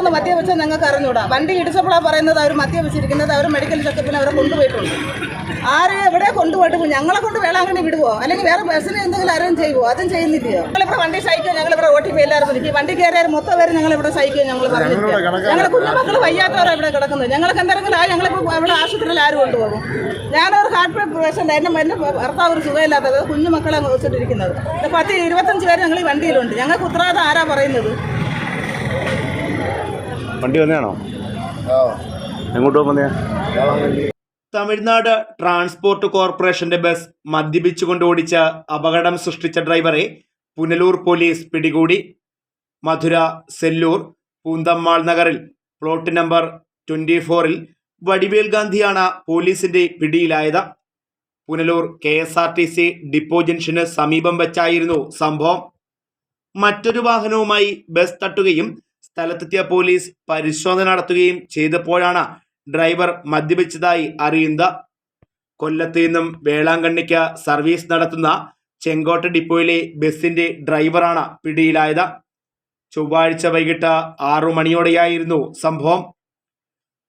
ഒന്ന് മദ്യപിച്ചത് ഞങ്ങൾക്ക് അറിഞ്ഞൂടാ. വണ്ടി ഇടിച്ചപ്പോഴാണ് പറയുന്നത് അവർ മദ്യപിച്ചിരിക്കുന്നത് അവർ മെഡിക്കൽ ചെക്കപ്പിന് അവരെ കൊണ്ടുപോയിട്ടുണ്ട്. ആരെ എവിടെ കൊണ്ടുപോയിട്ട് ഞങ്ങളെ കൊണ്ട് വേളാങ്കണ്ണി വിടുവോ? അല്ലെങ്കിൽ വേറെ ബസ്സിന് എന്തെങ്കിലും ആരും ചെയ്യുമോ അതും ചെയ്യുന്നില്ലയോ? ഞങ്ങളിവിടെ വണ്ടി സഹിക്കുക ഞങ്ങളിവിടെ ഓട്ടി എല്ലാവരും ഇരിക്കും വണ്ടി കയറിയാൽ മൊത്തം പേര് ഞങ്ങളിവിടെ സഹിക്കുക ഞങ്ങൾ പറഞ്ഞിരിക്കുക ഞങ്ങളുടെ കുഞ്ഞുമക്കൾ വയ്യാത്തവരാണ് ഇവിടെ കിടക്കുന്നത്. ഞങ്ങൾക്ക് എന്തെങ്കിലും ആ ഞങ്ങളിപ്പോൾ അവിടെ ആശുപത്രിയിൽ ആരും കൊണ്ടുപോകും? ഞാനൊരു ഹാർട്ട് പേഷ്യന്റ് എന്റെ എന്റെ ഭർത്താവ് ഒരു സുഖമില്ലാത്തത് കുഞ്ഞുമക്കളെ വെച്ചിട്ടിരിക്കുന്നത്. പത്ത് ഇരുപത്തഞ്ച് പേര് ഞങ്ങൾ ഈ വണ്ടിയിലുണ്ട്. ഞങ്ങൾക്ക് ഉത്തരവാദിത്തം ആരാ പറയുന്നത്? വണ്ടി വന്നതാണോ? എങ്ങോട്ട് പോകുന്നേ തമിഴ്നാട് ട്രാൻസ്പോർട്ട് കോർപ്പറേഷന്റെ ബസ് മദ്യപിച്ചുകൊണ്ട് ഓടിച്ച അപകടം സൃഷ്ടിച്ച ഡ്രൈവറെ പുനലൂർ പോലീസ് പിടികൂടി. മധുര സെല്ലൂർ പൂന്തമ്മാൾ നഗറിൽ. പ്ലോട്ട് നമ്പർ ട്വന്റി ഫോറിൽ വടിവേൽ ഗാന്ധിയാണ് പോലീസിന്റെ പിടിയിലായത്. Punalur K S R T C depot junction സമീപം വെച്ചായിരുന്നു സംഭവം. മറ്റൊരു വാഹനവുമായി ബസ് തട്ടുകയും സ്ഥലത്തെത്തിയ പോലീസ് പരിശോധന നടത്തുകയും ചെയ്തപ്പോഴാണ് ഡ്രൈവർ മദ്യപിച്ചതായി അറിയുന്നത്. കൊല്ലത്ത് നിന്നും വേളാങ്കണ്ണിക്ക് സർവീസ് നടത്തുന്ന ചെങ്കോട്ട ഡിപ്പോയിലെ ബസിന്റെ ഡ്രൈവറാണ് പിടിയിലായത്. ചൊവ്വാഴ്ച വൈകിട്ട് ആറു മണിയോടെയായിരുന്നു സംഭവം.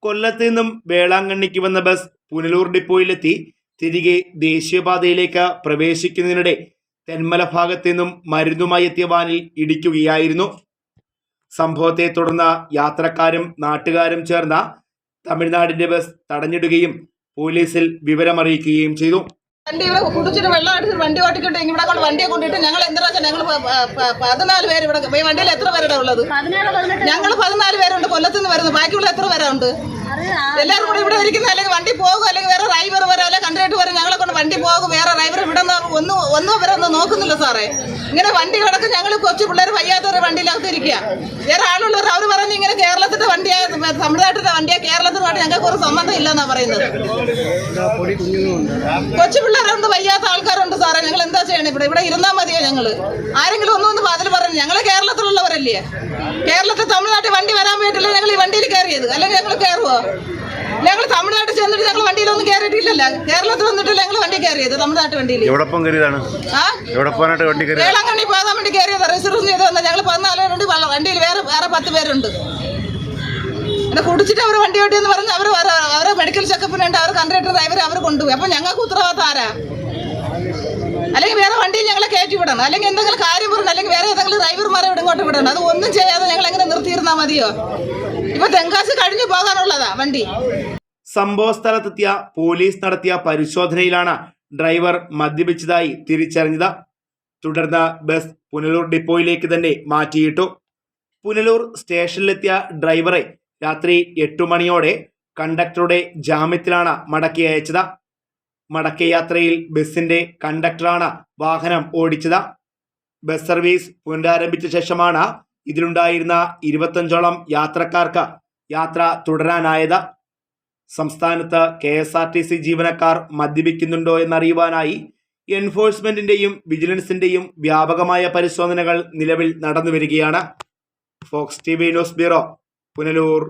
കൊല്ലത്ത് നിന്നും വേളാങ്കണ്ണിക്ക് വന്ന ബസ് പുനലൂർ ഡിപ്പോയിലെത്തി. തിരികെ ദേശീയപാതയിലേക്ക് പ്രവേശിക്കുന്നതിനിടെ തെന്മല ഭാഗത്തു നിന്നും മരുന്നുമായി എത്തിയ വാനിൽ ഇടിക്കുകയായിരുന്നു. സംഭവത്തെ തുടർന്ന് യാത്രക്കാരും നാട്ടുകാരും ചേർന്ന തമിഴ്നാടിന്റെ ബസ് തടഞ്ഞിടുകയും പോലീസിൽ വിവരമറിയിക്കുകയും ചെയ്തു. വണ്ടി ഇവിടെ കുടിച്ചിട്ട് വെള്ളം അടിച്ചിട്ട് വണ്ടി ഓട്ടിക്കിട്ട് ഇവിടെ കൊണ്ട് വണ്ടിയെ കൊണ്ടിട്ട് ഞങ്ങൾ എന്താ വെച്ചാൽ ഞങ്ങൾ പതിനാല് പേര് ഇവിടെ ഈ വണ്ടിയിൽ എത്ര പേരുടെ ഉള്ളത്? ഞങ്ങൾ പതിനാല് പേരുണ്ട് കൊല്ലത്തുനിന്ന് വരുന്നത്. ബാക്കിയുള്ള എത്ര പേരുണ്ട് എല്ലാവരും കൂടി ഇവിടെ ഇരിക്കുന്ന അല്ലെങ്കിൽ വണ്ടി പോകും അല്ലെങ്കിൽ വേറെ ഡ്രൈവർ വരും അല്ലെങ്കിൽ കണ്ടിട്ട് വരും. ഞങ്ങളെ കൊണ്ട് വണ്ടി പോകും വേറെ ഡ്രൈവർ ഇവിടെ ഒന്ന് ഒന്നും വരെ ഒന്നും നോക്കുന്നില്ല സാറേ. ഇങ്ങനെ വണ്ടി കിടക്കും ഞങ്ങൾ കൊച്ചു പിള്ളേർ വയ്യാത്തവരെ വണ്ടിയിലകത്ത് ഇരിക്കുക. വേറെ ആളുള്ളവർ അവർ പറഞ്ഞു ഇങ്ങനെ കേരളത്തിന്റെ വണ്ടിയാ തമിഴ്നാട്ടിന്റെ വണ്ടിയാ കേരളത്തിനുമായിട്ട് ഞങ്ങൾക്ക് ഒരു സംബന്ധം ഇല്ലെന്നാ പറയുന്നത്. കൊച്ചു പിള്ളേരുണ്ട് വയ്യാത്ത ആൾക്കാരുണ്ട് സാറേ. ഞങ്ങൾ എന്താ ചെയ്യണം ഇവിടെ? ഇവിടെ ഇരുന്നാൽ മതിയോ ഞങ്ങൾ ആരെങ്കിലും ഒന്നും ഒന്ന് അതിൽ പറഞ്ഞു ഞങ്ങൾ കേരളത്തിലുള്ളവരല്ലേ? കേരളത്തിൽ തമിഴ്നാട്ടിൽ വണ്ടി വരാൻ വേണ്ടിയില്ല ഞങ്ങൾ ഈ വണ്ടിയിൽ കയറിയത്. അല്ലെങ്കിൽ ഞങ്ങൾ കയറുവോ? ഞങ്ങൾ തമിഴ്നാട്ടിൽ ചെന്നിട്ട് ഞങ്ങൾ വണ്ടിയിലൊന്നും കയറിയിട്ടില്ലല്ലോ. കേരളത്തിൽ വന്നിട്ടില്ല ഞങ്ങൾ വണ്ടി കയറിയത് തമിഴ്നാട്ട് വണ്ടിയിൽ എവിടൊപ്പം കയറിയതാണ്? വണ്ടി വേളാങ്കണ്ണി പോകാൻ വേണ്ടി കയറിയത്. റിസർവ് ചെയ്ത് വന്നത് ഞങ്ങൾ പതിനാല് പേരുണ്ട്. വണ്ടിയിൽ വേറെ വേറെ പത്ത് പേരുണ്ട്. എന്നെ കുടിച്ചിട്ട് അവർ വണ്ടി ഓട്ടിയെന്ന് പറഞ്ഞ് അവർ അവരെ മെഡിക്കൽ ചെക്കപ്പിന് വേണ്ടി അവർ കണ്ടക്ടർ ഡ്രൈവർ അവർ കൊണ്ടുപോയി. അപ്പൊ ഞങ്ങൾക്ക് ഉത്തരവാദിത്തം ആരാ? അല്ലെങ്കിൽ വേറെ വണ്ടിയിൽ ഞങ്ങളെ കയറ്റി വിടണം. അല്ലെങ്കിൽ എന്തെങ്കിലും കാര്യം പറഞ്ഞു അല്ലെങ്കിൽ വേറെ ഏതെങ്കിലും ഡ്രൈവർമാരെ ഇങ്ങോട്ട് വിടണം. അത് ഒന്നും ചെയ്യാതെ ഞങ്ങൾ എങ്ങനെ മതിയോ? ഇപ്പൊ തെങ്കാശ് കഴിഞ്ഞു പോകാനുള്ളതാ വണ്ടി. സംഭവ സ്ഥലത്തെത്തിയ പോലീസ് നടത്തിയ പരിശോധനയിലാണ് ഡ്രൈവർ മദ്യപിച്ചതായി തിരിച്ചറിഞ്ഞത്. തുടർന്ന് ബസ് പുനലൂർ ഡിപ്പോയിലേക്ക് തന്നെ മാറ്റിയിട്ടു. പുനലൂർ സ്റ്റേഷനിലെത്തിയ ഡ്രൈവറെ രാത്രി എട്ടു മണിയോടെ കണ്ടക്ടറുടെ ജാമ്യത്തിലാണ് മടക്കി അയച്ചത്. മടക്കയാത്രയിൽ ബസിന്റെ കണ്ടക്ടറാണ് വാഹനം ഓടിച്ചത്. ബസ് സർവീസ് പുനരാരംഭിച്ച ശേഷമാണ് ഇതിലുണ്ടായിരുന്ന ഇരുപത്തഞ്ചോളം യാത്രക്കാർക്ക് യാത്ര തുടരാനായത് സംസ്ഥാനത്ത് K S R T C ജീവനക്കാർ മദ്യപിക്കുന്നുണ്ടോ എന്നറിയുവാനായി എൻഫോഴ്സ്മെന്റിന്റെയും വിജിലൻസിന്റെയും വ്യാപകമായ പരിശോധനകൾ നിലവിൽ നടന്നുവരികയാണ്. Fox T V news bureau Punalur.